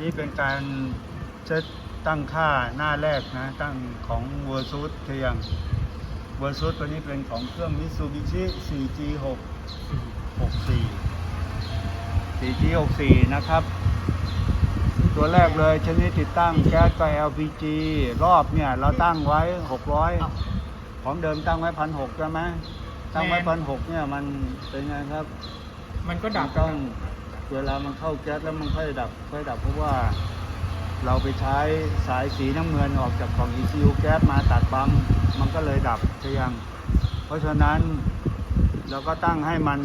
นี้เป็นการเซตตั้งค่าหน้าแรกนะ ตั้งของเวอร์ซูดเทียงเวอร์ซูดตัวนี้เป็นของเครื่องมิตซูบิชิ 4G6 64 4G64 นะครับ ตัวแรกเลยชนิดติดตั้งแก๊สกับ LPG รอบเนี่ยเราตั้งไว้ 600 ของเดิมตั้งไว้พันหกใช่ไหมตั้งไว้พันหกเนี่ยมันเป็นไงครับ มันก็ดับมันต้อง เวลามันเข้าแก๊สแล้วมันค่อยดับค่อยดับเพราะว่าเราไปใช้สายสีน้ำเงินออกจากกล่อง ECU แก๊สมาตัดปั๊มมันก็เลยดับใช่ยังเพราะฉะนั้นเราก็ตั้งให้มัน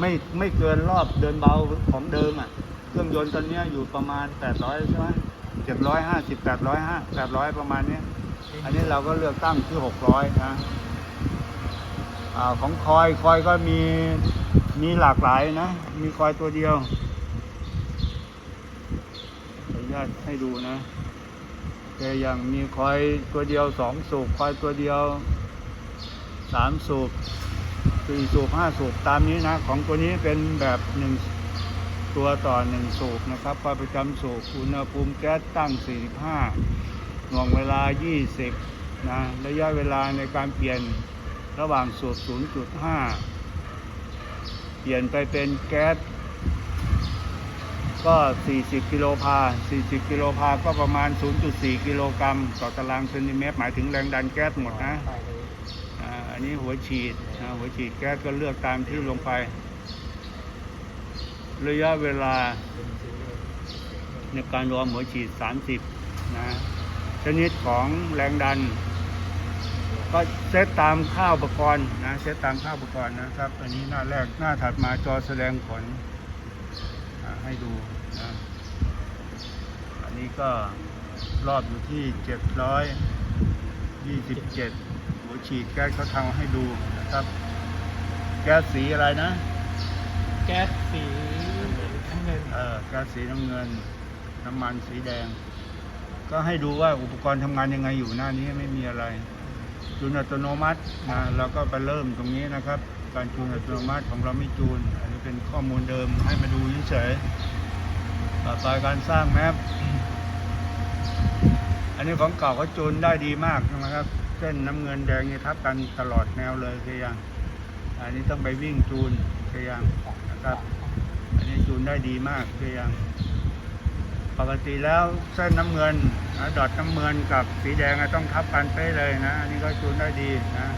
ไม่ไม่เกินรอบเดินเบาของเดิมอะ เครื่องยนต์ตอนนี้อยู่ประมาณ 800 ใช่ไหม750 800 800ประมาณนี้ อันนี้เราก็เลือกตั้งที่600นะ อของคอยคอยก็มีมีหลากหลายนะ มีคอยตัวเดียวขออนุญาตให้ดูนะแต่อย่างมีคอยตัวเดียวสองสูบคอยตัวเดียวสามสูบสี่สูบห้าสูบตามนี้นะ ของตัวนี้เป็นแบบหนึ่งตัวต่อหนึ่งสูบนะครับคอยประจำสูบอุณหภูมิแก๊สตั้ง 45หน่วงเวลา 20 นะ ระยะเวลาในการเปลี่ยน ระหว่างสูบ0.5 เปลี่ยนไปเป็นแก๊สก็ 40 กิโลพา 40 กิโลพา ก็ประมาณ 0.4 กิโลกรัมต่อตารางเซนติเมตร หมายถึงแรงดันแก๊สหมดนะอันนี้หัวฉีดหัวฉีดแก๊สก็เลือกตามที่ลงไป ระยะเวลา ในการรวมหัวฉีด 30 นะ ชนิดของแรงดัน ก็เซตตามค่าอุปกรณ์นะเซตตามค่าอุปกรณ์นะครับ อันนี้หน้าแรกหน้าถัดมาจอแสดงผลอ่าให้ดูนะอันนี้ก็รอบอยู่ที่ 727หัวฉีดแก๊สเขาทำให้ดูนะครับ แก๊สสีอะไรนะ แก๊สสีน้ำเงินเออก๊าซสีน้ำเงิน น้ำมันสีแดง ก็ให้ดูว่าอุปกรณ์ทำงานยังไงอยู่หน้านี้ไม่มีอะไร จูนอัตโนมัตินะเราก็ไปเริ่มตรงนี้นะครับ การจูนอัตโนมัติของเราไม่จูน อันนี้เป็นข้อมูลเดิมให้มาดูเฉยๆต่อไปการสร้างแมปอันนี้ของเก่าก็จูนได้ดีมากนะครับเส้นน้ำเงินแดงนี่ทับกันตลอดแนวเลยคือยังอันนี้ต้องไปวิ่งจูนคือยังนะครับ อันนี้จูนได้ดีมากคือยัง ปกติแล้วเส้นน้ำเงินนะดอทน้ำเงินกับสีแดงอะต้องทับกันเป๊ะเลยนะอันนี้ก็จูนได้ดีนะ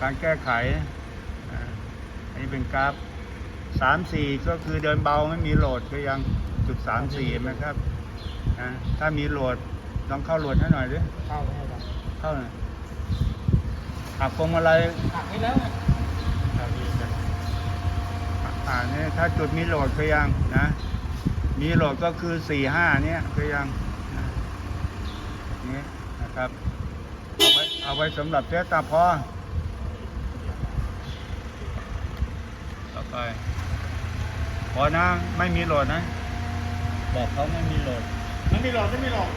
การแก้ไขนะอันนี้เป็นกราฟสามสี่ก็คือเดินเบาไม่มีโหลดก็ยังจุดสามสี่ไหมครับนะถ้ามีโหลดลองเข้าโหลดให้หน่อยดิเข้าให้เราเข้าหน่อยหักพวงมาลัยหักให้แล้วอะเราดีกันอ่าเนี่ยถ้าจุดมีโหลดก็ยังนะ มีโหลดก็คือสี่ห้าเนี่ยก็ยังนะนี่นะครับ เอาไว้เอาไว้สำหรับเทสตาพอต่อไปพอนะไม่มีโหลดนะ บอกเขาไม่มีโหลดไม่มีหลอดไม่มีหลอด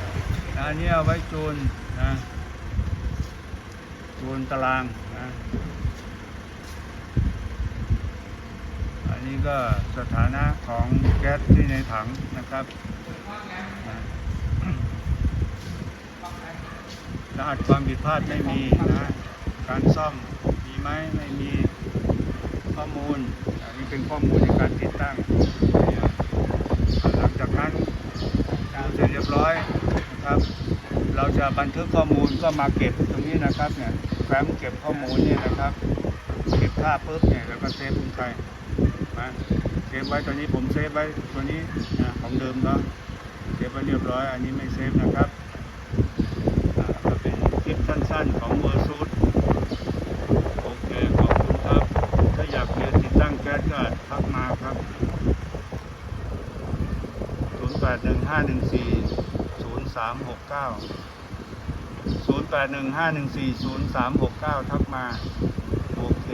อันนี้เอาไว้จูนนะจูนตารางนะ อันนี้ ก็สถานะของแก๊สที่ในถังนะครับรหัสความผิดพลาดไม่มีนะการซ่อมมีไหมไม่มีข้อมูลอันนี้เป็นข้อมูลในการติดตั้ง หลังจากนั้นดูเสร็จเรียบร้อยนะครับ เราจะบันทึกข้อมูลก็มาเก็บตรงนี้นะครับเนี่ยแฟ้มเก็บข้อมูลเนี่ยนะครับเก็บภาพปุ๊บเนี่ยแล้วก็เซฟลงไป นะเซฟไว้ตัวนี้ผมเซฟไว้ตัวนี้นะของเดิมเนาะเซฟไว้เรียบร้อย อันนี้ไม่เซฟนะครับก็เป็นคลิปสั้นๆของเวอร์ซูดโอเคขอบคุณครับ ถ้าอยากเรียนติดตั้งแก๊สก็ทักมาครับ 0 8 1 5 1 4 0 3 6 9 0 8 1 5 1 4 0 3 6 9 ทักมา โอเค